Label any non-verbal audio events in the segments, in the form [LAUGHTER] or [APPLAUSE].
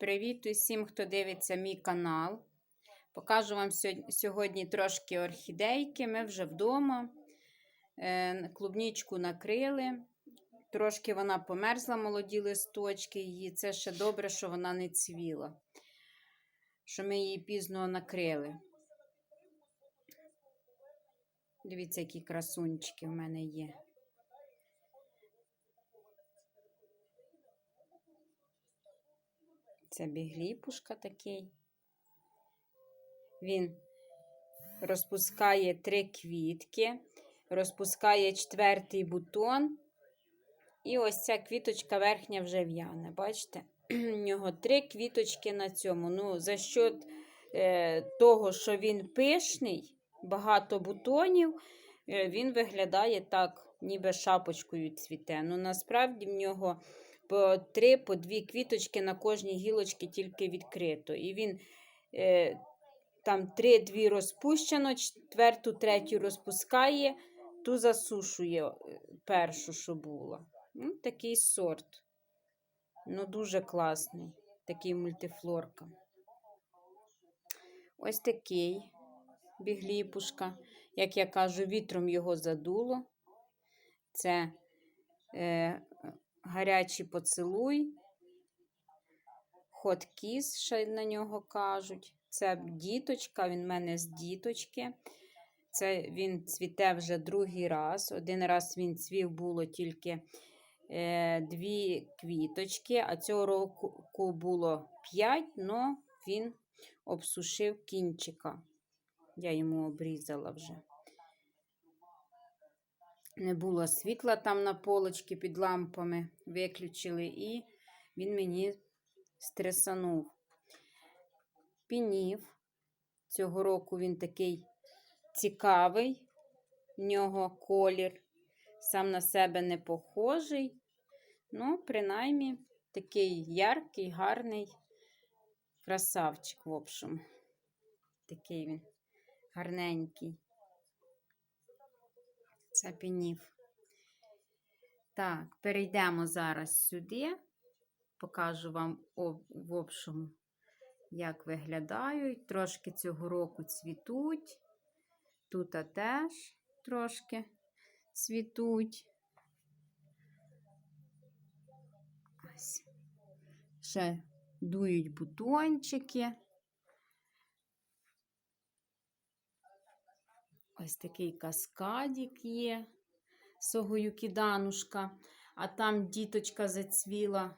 Привіт усім, хто дивиться мій канал. Покажу вам сьогодні- трошки орхідейки. Ми вже вдома. Е, Клубнічку накрили. Трошки вона померзла, молоді листочки її. Це ще добре, що вона не цвіла. Що ми її пізно накрили. Дивіться, які красунчики в мене є. Це бігліпушка такий. Він розпускає три квітки, розпускає четвертий бутон. І ось ця квіточка верхня вже в'яне. Бачите? [CLEARS THROAT] У нього три квіточки на цьому. Ну, За счет е, того, що він пишний, багато бутонів, е, він виглядає так, ніби шапочкою цвіте. Ну, насправді в нього по три, по дві квіточки на кожній гілочці тільки відкрито. І він е, там три-дві розпущено, четверту, третю розпускає, ту засушує е, першу, що була. Ну, такий сорт. Ну, дуже класний. Такий мультифлорка. Ось такий бігліпушка. Як я кажу, вітром його задуло. Це е, гарячий поцілуй, хот кіс, ще на нього кажуть. Це діточка, він в мене з діточки. Це він цвіте вже другий раз. Один раз він цвів було тільки е, дві квіточки, а цього року було п'ять, але він обсушив кінчика. Я йому обрізала вже. Не було світла там на полочці під лампами, виключили, і він мені стресанув. Пінів. Цього року він такий цікавий, в нього колір, сам на себе не похожий. Ну, принаймні, такий яркий, гарний красавчик, в общем. Такий він гарненький. Це пінів. Так, перейдемо зараз сюди. Покажу вам в общому, як виглядають. Трошки цього року цвітуть. Тут теж трошки цвітуть. Ось. Ще дують бутончики. Ось такий каскадик є, согоюкіданушка, а там діточка зацвіла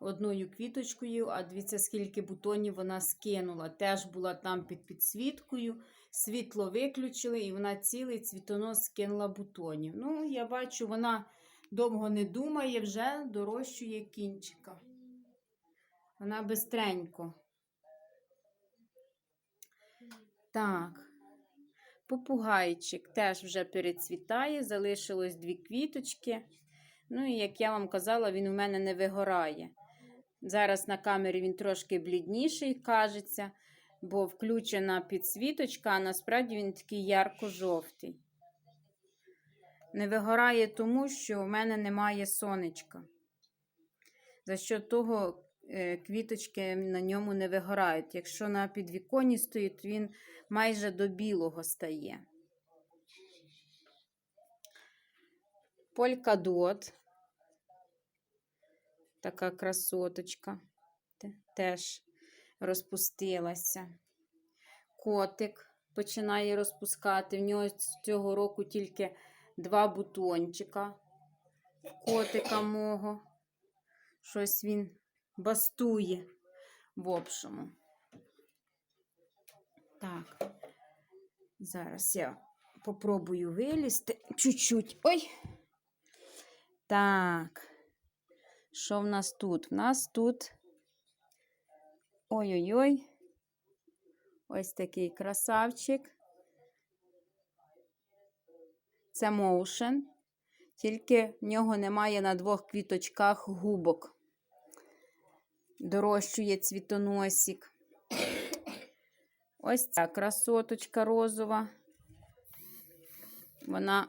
одною квіточкою, а дивіться, скільки бутонів вона скинула. Теж була там під підсвіткою, світло виключили, і вона цілий цвітонос скинула бутонів. Ну, я бачу, вона довго не думає, вже дорощує кінчика. Вона бистренько. Так. Попугайчик теж вже перецвітає, залишилось дві квіточки. Ну, і як я вам казала, він у мене не вигорає. Зараз на камері він трошки блідніший, кажеться, бо включена підсвіточка, а насправді він такий ярко-жовтий. Не вигорає тому, що в мене немає сонечка. За що того квіточки на ньому не вигорають. Якщо на підвіконні стоїть, він майже до білого стає. Полькадот. Така красоточка. Теж розпустилася. Котик починає розпускати. В нього цього року тільки два бутончика. Котика мого. Щось він бастує в общому. Так, зараз я попробую вилізти чуть-чуть. Ой. Так, що в нас тут? В нас тут ой-ой-ой. Ось такий красавчик. Це моушен, тільки в нього немає на двох квіточках губок. Дорощує цвітоносик. Ось ця красоточка розова. Вона,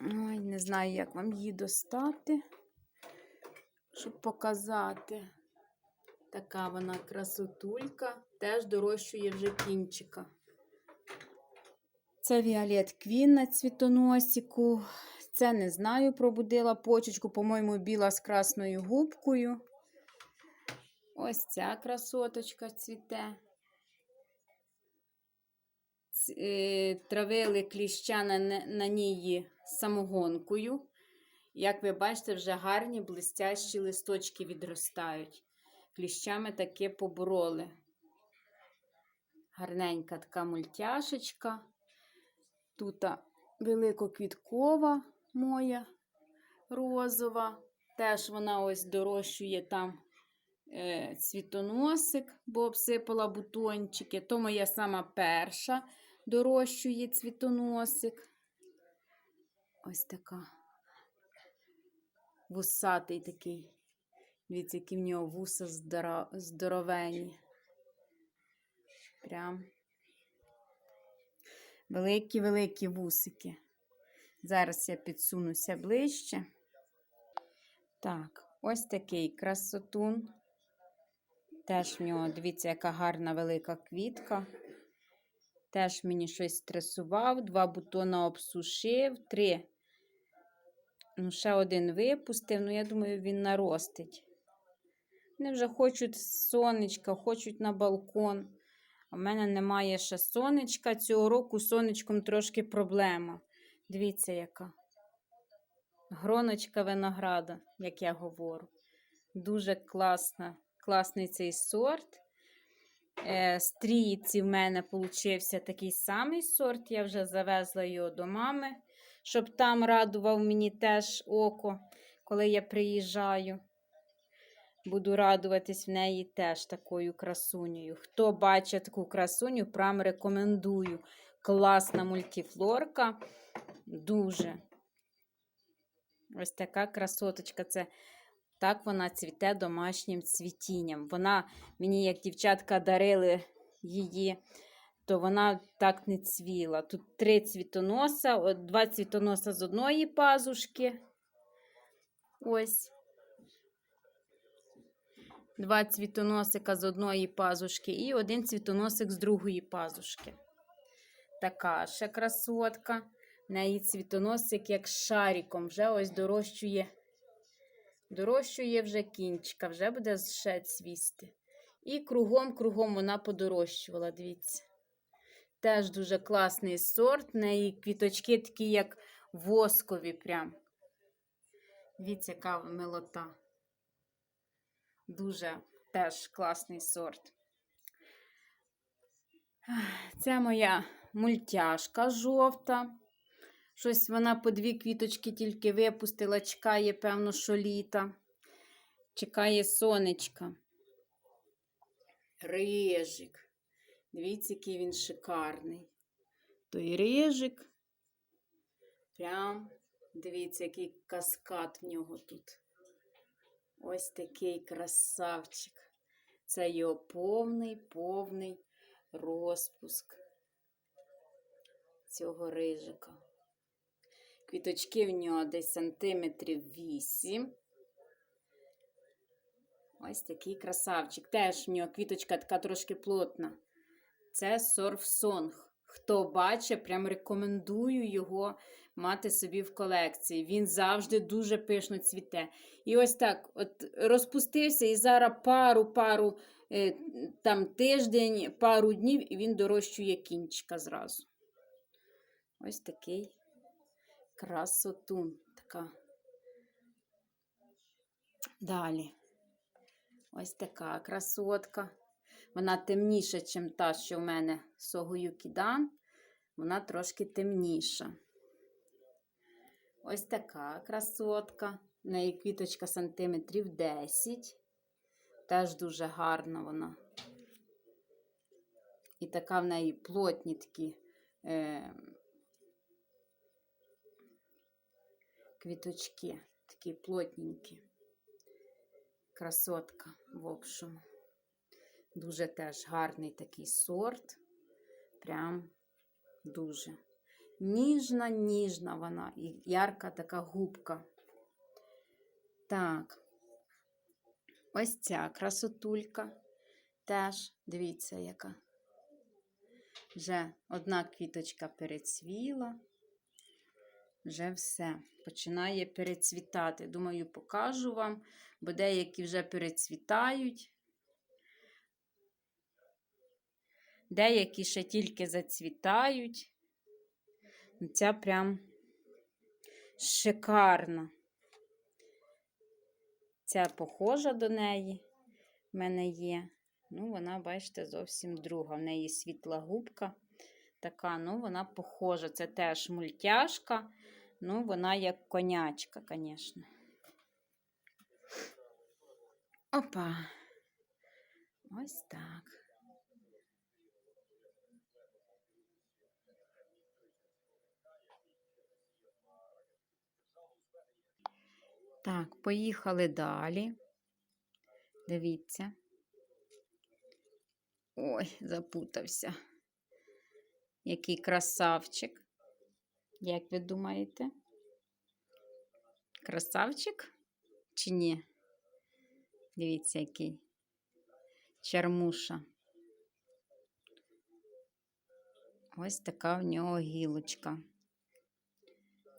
ой, не знаю, як вам її достати, щоб показати. Така вона красотулька, теж дорощує вже кінчика. Це Віолет Квін на цвітоносіку. Це не знаю, пробудила почечку, по-моєму, біла з красною губкою. Ось ця красоточка цвіте. Е, Травили кліща на, на ній самогонкою. Як ви бачите, вже гарні блистящі листочки відростають. Кліщами таки побороли. Гарненька така мультяшечка. Тут великоквіткова моя розова. Теж вона ось дорощує там цвітоносик, бо обсипала бутончики. То моя сама перша дорощує цвітоносик. Ось така. Вусатий такий. Дивіться, які в нього вуса здоро- здоровенні. Прям великі-великі вусики. Зараз я підсунуся ближче. Так, ось такий красотун. Теж в нього, дивіться, яка гарна велика квітка. Теж мені щось стресував, два бутона обсушив, три. Ну, ще один випустив, ну я думаю, він наростить. Вони вже хочуть сонечка, хочуть на балкон. У мене немає ще сонечка. Цього року сонечком трошки проблема. Дивіться, яка. Гроночка винограда, як я говорю. Дуже класна, класний цей сорт. Е, стрійці в мене получився такий самий сорт. Я вже завезла його до мами, щоб там радував мені теж око, коли я приїжджаю. Буду радуватись в неї теж такою красунею. Хто бачить таку красуню, прям рекомендую. Класна мультифлорка. Дуже. Ось така красоточка. Це так вона цвіте домашнім цвітінням. Вона мені, як дівчатка, дарили її, то вона так не цвіла. Тут три цвітоноса, два цвітоноса з одної пазушки. Ось. Два цвітоносика з одної пазушки і один цвітоносик з другої пазушки. Така ще красотка. В неї цвітоносик як шариком. Вже ось дорощує. Дорощує вже кінчика, вже буде ще цвісти. І кругом-кругом вона подорощувала, дивіться. Теж дуже класний сорт. Неї квіточки такі, як воскові прям. Дивіться, яка милота. Дуже теж класний сорт. Це моя мультяшка жовта. Щось вона по дві квіточки тільки випустила, чекає, певно, що літа. Чекає сонечка. Рижик. Дивіться, який він шикарний. Той рижик. Прям, дивіться, який каскад в нього тут. Ось такий красавчик. Це його повний, повний розпуск цього рижика. Квіточки в нього десь сантиметрів 8. Ось такий красавчик. Теж в нього квіточка така трошки плотна. Це сорфсонг. Хто бачить, прям рекомендую його мати собі в колекції. Він завжди дуже пишно цвіте. І ось так от розпустився, і зараз пару-пару е, там тиждень, пару днів, і він дорощує кінчика зразу. Ось такий красотун. Така. Далі. Ось така красотка. Вона темніша, ніж та, що в мене Согою Кідан. Вона трошки темніша. Ось така красотка. В неї квіточка сантиметрів 10. Теж дуже гарна вона. І така в неї плотні такі е, квіточки, такі плотненькі. Красотка, в общем. Дуже теж гарний такий сорт. Прям дуже. Ніжна, ніжна вона і ярка така губка. Так. Ось ця красотулька. Теж, дивіться, яка. Вже одна квіточка перецвіла. Вже все. Починає перецвітати. Думаю, покажу вам, бо деякі вже перецвітають. Деякі ще тільки зацвітають. Ну, Ця прям шикарна. Ця похожа до неї в мене є. Ну, вона, бачите, зовсім друга. В неї світла губка така, ну, вона похожа. Це теж мультяшка. Ну, вона як конячка, звісно. Опа. Ось так. Так, поїхали далі. Дивіться. Ой, запутався. Який красавчик. Як ви думаєте? Красавчик чи ні? Дивіться, який чармуша. Ось така в нього гілочка.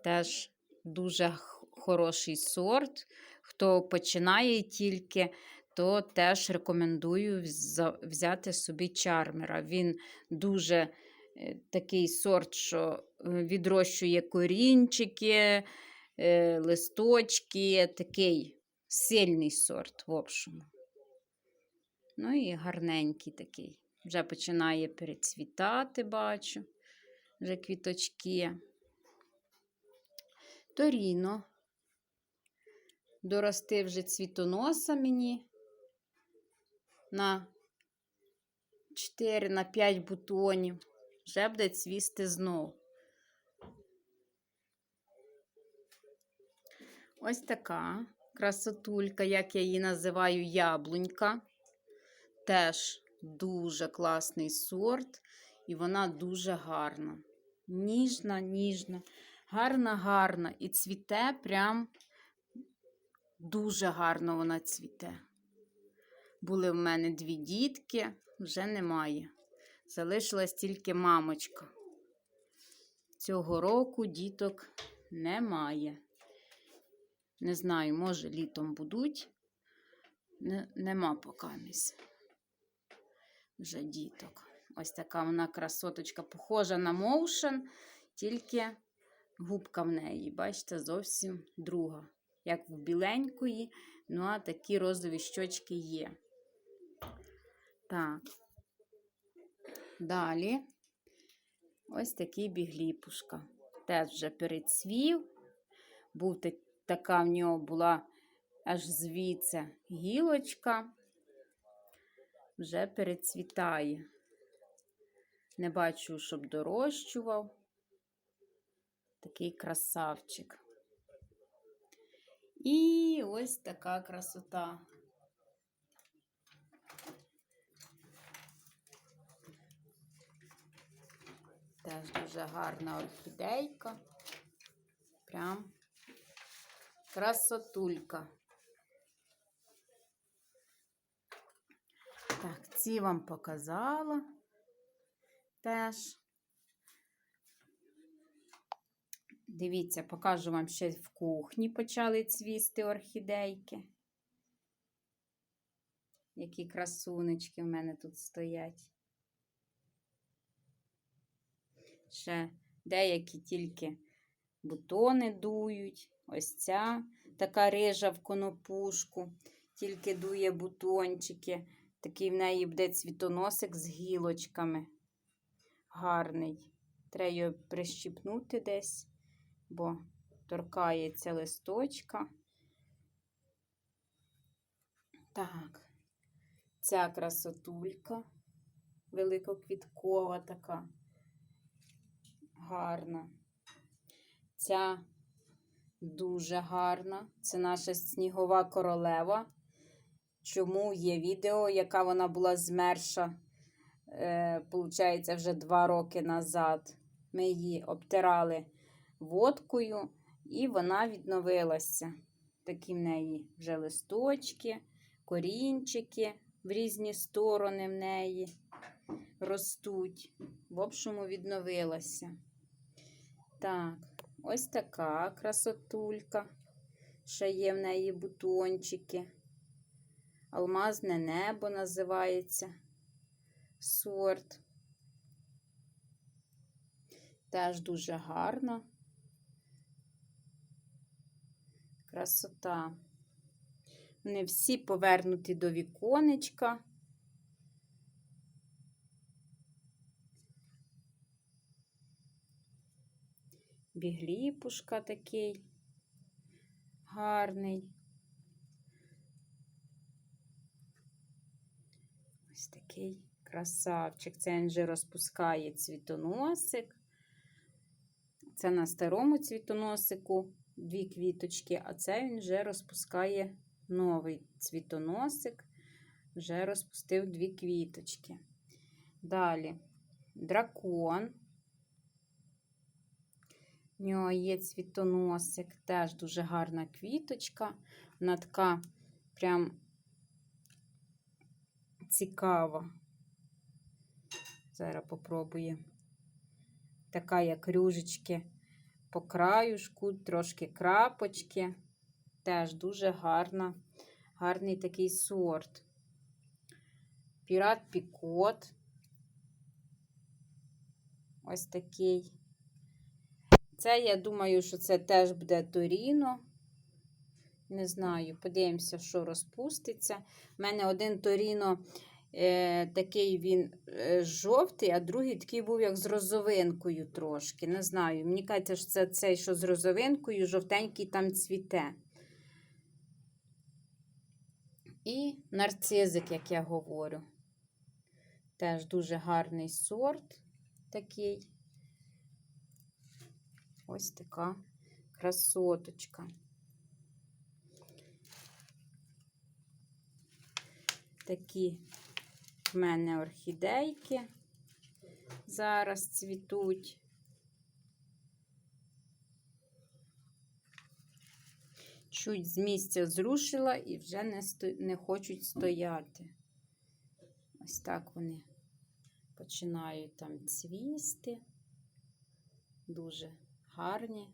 Теж дуже хороший сорт. Хто починає тільки, то теж рекомендую взяти собі чармера. Він дуже такий сорт, що е, відрощує корінчики, е, листочки, такий сильний сорт, в общому. Ну і гарненький такий. Вже починає перецвітати, бачу, вже квіточки. Торіно. Дорости вже цвітоноса мені на 4 на 5 бутонів. Вже буде цвісти знов. Ось така красотулька, як я її називаю, яблунька. Теж дуже класний сорт, і вона дуже гарна. Ніжна, ніжна, гарна, гарна. І цвіте прям дуже гарно вона цвіте. Були в мене дві дітки, вже немає. Залишилась тільки мамочка. Цього року діток немає. Не знаю, може, літом будуть. Не, нема поки місць. Вже діток. Ось така вона красоточка, похожа на моушен, тільки губка в неї, бачите, зовсім друга. Як в біленької, ну а такі розові щочки є. Так. Далі ось такий бігліпушка. Теж вже перецвів. Був така в нього була аж звідси гілочка. Вже перецвітає. Не бачу, щоб дорощував. Такий красавчик. І ось така красота. Теж дуже гарна орхідейка. Прям красотулька. Так, ці вам показала теж. Дивіться, покажу вам ще в кухні почали цвісти орхідейки. Які красунечки в мене тут стоять. Ще деякі тільки бутони дують. Ось ця така рижа в конопушку, тільки дує бутончики. Такий в неї буде цвітоносик з гілочками. Гарний. Треба його прищіпнути десь, бо торкається листочка. Так, ця красотулька, великоквіткова така, гарна. Ця дуже гарна. Це наша снігова королева. Чому є відео, яка вона була змерша, е, вже два роки назад. Ми її обтирали водкою, і вона відновилася. Такі в неї вже листочки, корінчики в різні сторони в неї ростуть. В общому відновилася. Так, ось така красотулька. Ще є в неї бутончики. Алмазне небо називається сорт. Теж дуже гарно. Красота. Вони всі повернуті до віконечка. Бігліпушка такий гарний. Ось такий красавчик. Це він вже розпускає цвітоносик. Це на старому цвітоносику дві квіточки, а це він вже розпускає новий цвітоносик, вже розпустив дві квіточки. Далі дракон. В нього є цвітоносик, теж дуже гарна квіточка. Вона така прям цікава. Зараз попробуємо. Така, як рюжечки по краюшку, трошки крапочки. Теж дуже гарна, гарний такий сорт. Пірат Пікот. Ось такий. Це, я думаю, що це теж буде Торіно. Не знаю, подивимося, що розпуститься. У мене один Торіно е, такий він е, жовтий, а другий такий був, як з розовинкою трошки. Не знаю. Мені кажеться, що це цей, що з розовинкою, жовтенький там цвіте. І нарцизик, як я говорю. Теж дуже гарний сорт такий. Ось така красоточка. Такі в мене орхідейки зараз цвітуть. Чуть з місця зрушила і вже не, сто... не хочуть стояти. Ось так вони починають там цвісти. Дуже гарні,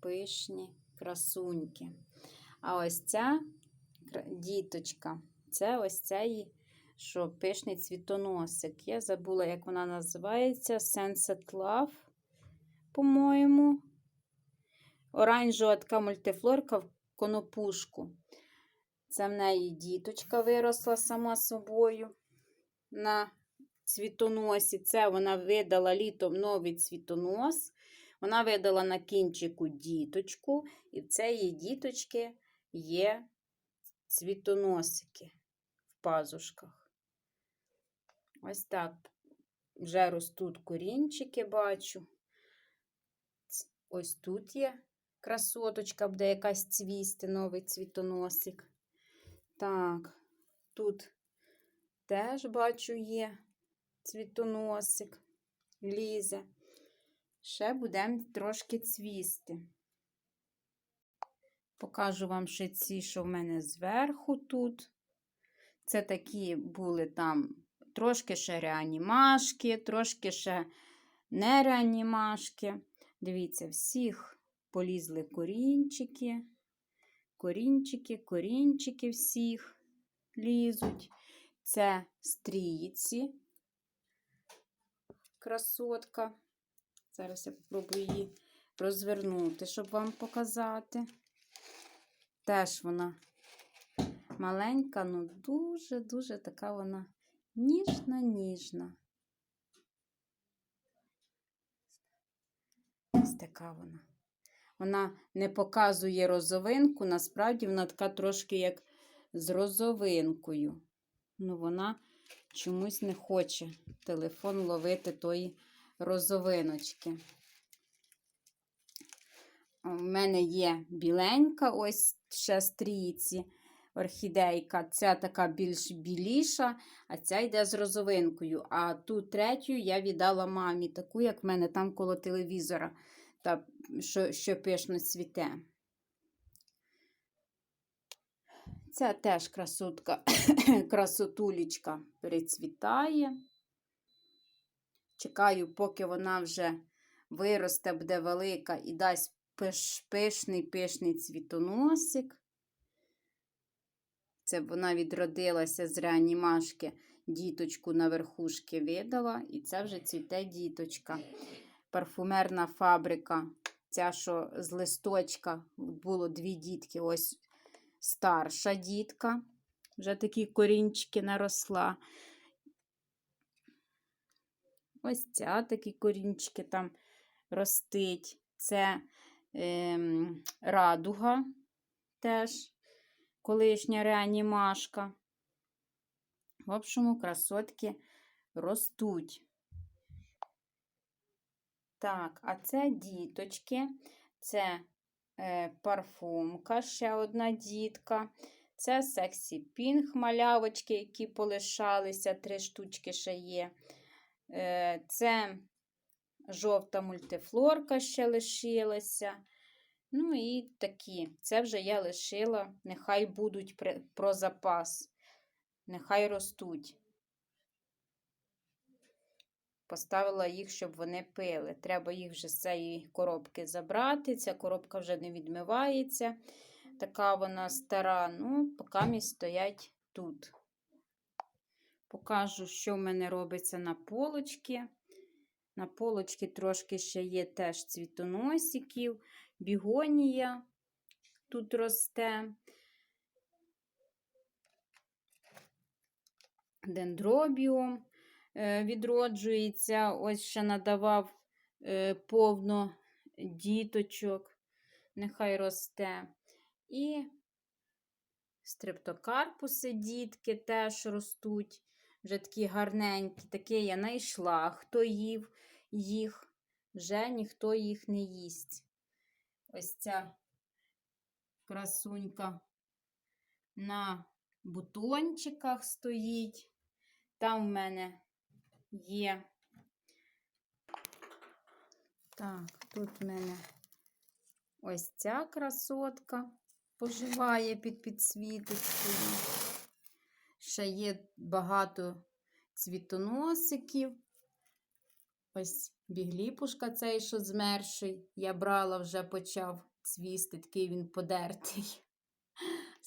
пишні, красуньки. А ось ця діточка, це ось цей, що пишний цвітоносик. Я забула, як вона називається. Sunset Love, по-моєму. Оранжева така мультифлорка в конопушку. Це в неї діточка виросла сама собою на цвітоносі. Це вона видала літом новий цвітонос. Вона видала на кінчику діточку, і в цієї діточки є цвітоносики в пазушках. Ось так. Вже ростуть корінчики, бачу. Ось тут є красоточка, буде якась цвісти, новий цвітоносик. Так, тут теж бачу є цвітоносик, лізе. Ще будемо трошки цвісти. Покажу вам ще ці, що в мене зверху тут. Це такі були там трошки ще реанімашки, трошки ще не реанімашки. Дивіться, всіх полізли корінчики, корінчики, корінчики всіх лізуть. Це стрійці, красотка. Зараз я спробую її розвернути, щоб вам показати. Теж вона маленька, ну дуже-дуже така вона ніжна-ніжна. Ось така вона. Вона не показує розовинку, насправді вона така трошки як з розовинкою. Ну, вона чомусь не хоче телефон ловити тої розовиночки. У мене є біленька, ось ще стрійці орхідейка. Ця така більш біліша, а ця йде з розовинкою. А ту третю я віддала мамі, таку, як в мене там коло телевізора, та, що, що пишно цвіте. Ця теж красотка, [COUGHS] красотулечка перецвітає. Чекаю, поки вона вже виросте, буде велика і дасть пиш, пишний пишний цвітоносик. Це вона відродилася з реанімашки, діточку на верхушки видала, і це вже цвіте діточка. Парфумерна фабрика. Ця, що з листочка було дві дітки. Ось старша дітка. Вже такі корінчики наросла. Ось ця такі корінчики там ростить. Це ем, радуга теж колишня реанімашка. В общому, красотки ростуть. Так, а це діточки, це е, парфумка, ще одна дітка. Це сексі пінг малявочки, які полишалися, три штучки ще є. Е, це жовта мультифлорка ще лишилася. Ну і такі. Це вже я лишила. Нехай будуть про запас. Нехай ростуть. Поставила їх, щоб вони пили. Треба їх вже з цієї коробки забрати. Ця коробка вже не відмивається. Така вона стара. Ну, поки стоять тут. Покажу, що в мене робиться на полочці. На полочці трошки ще є теж цвітоносиків, бігонія тут росте. Дендробіум відроджується. Ось ще надавав е, повно діточок, нехай росте. І стрептокарпуси дітки теж ростуть. Вже такі гарненькі, такі я знайшла. Хто їв їх, вже ніхто їх не їсть. Ось ця красунька на бутончиках стоїть. Там в мене є. Так, тут в мене ось ця красотка поживає під підсвіточкою. Ще є багато цвітоносиків. Ось бігліпушка цей, що змерший. Я брала, вже почав цвісти, такий він подертий.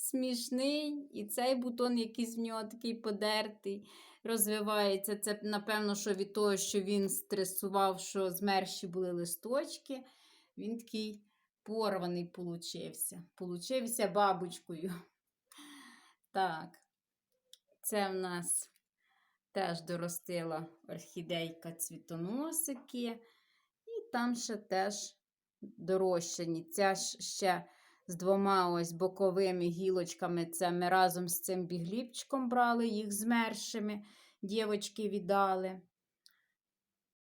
Смішний. І цей бутон, якийсь в нього такий подертий, розвивається. Це, напевно, що від того, що він стресував, що змерші були листочки. Він такий порваний получився. Получився бабочкою. Так, це в нас теж доростила орхідейка цвітоносики. І там ще теж дорощені. Ця ще з двома ось боковими гілочками. Це ми разом з цим бігліпчиком брали, їх змершими. Дівочки віддали.